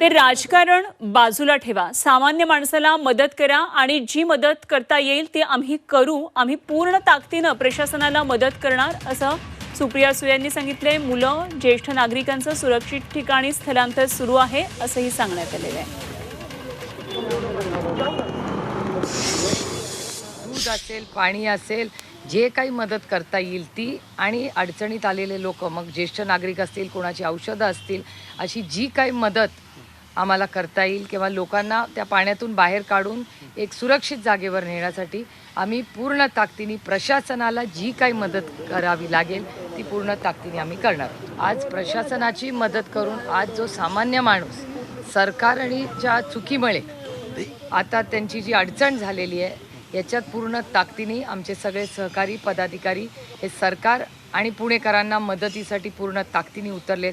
ते राजकारण बाजूला ठेवा. सामान्य माणसाला मदत करा आणि जी मदत करता येईल ती आम्ही करू. आम्ही पूर्ण ताकदीनं प्रशासनाला मदत करणार असं सुप्रिया सुळे यांनी सांगितले मुलं ज्येष्ठ नागरिकांचं सुरक्षित ठिकाणी स्थलांतर सुरू आहे असंही सांगण्यात आलेलं आहे. दूध असेल पाणी असेल जे काही मदत करता येईल ती आणि अडचणीत आलेले लोक मग ज्येष्ठ नागरिक असतील कोणाची औषधं असतील अशी जी काही मदत आम्हाला करता येईल किंवा लोकांना त्या पाण्यातून बाहेर काढून एक सुरक्षित जागेवर नेण्यासाठी आम्ही पूर्ण ताकदीने प्रशासनाला जी काही मदत करावी लागेल ती पूर्ण ताकदीने आम्ही करणार आज प्रशासनाची मदत करून आज जो सामान्य माणूस सरकार आणि चुकीमुळे आता त्यांची जी अडचण झालेली आहे याच्यात पूर्ण ताकदीने आमचे सगळे सहकारी पदाधिकारी हे सरकार आणि पुणेकरांना मदतीसाठी पूर्ण ताकदीने उतरलेत.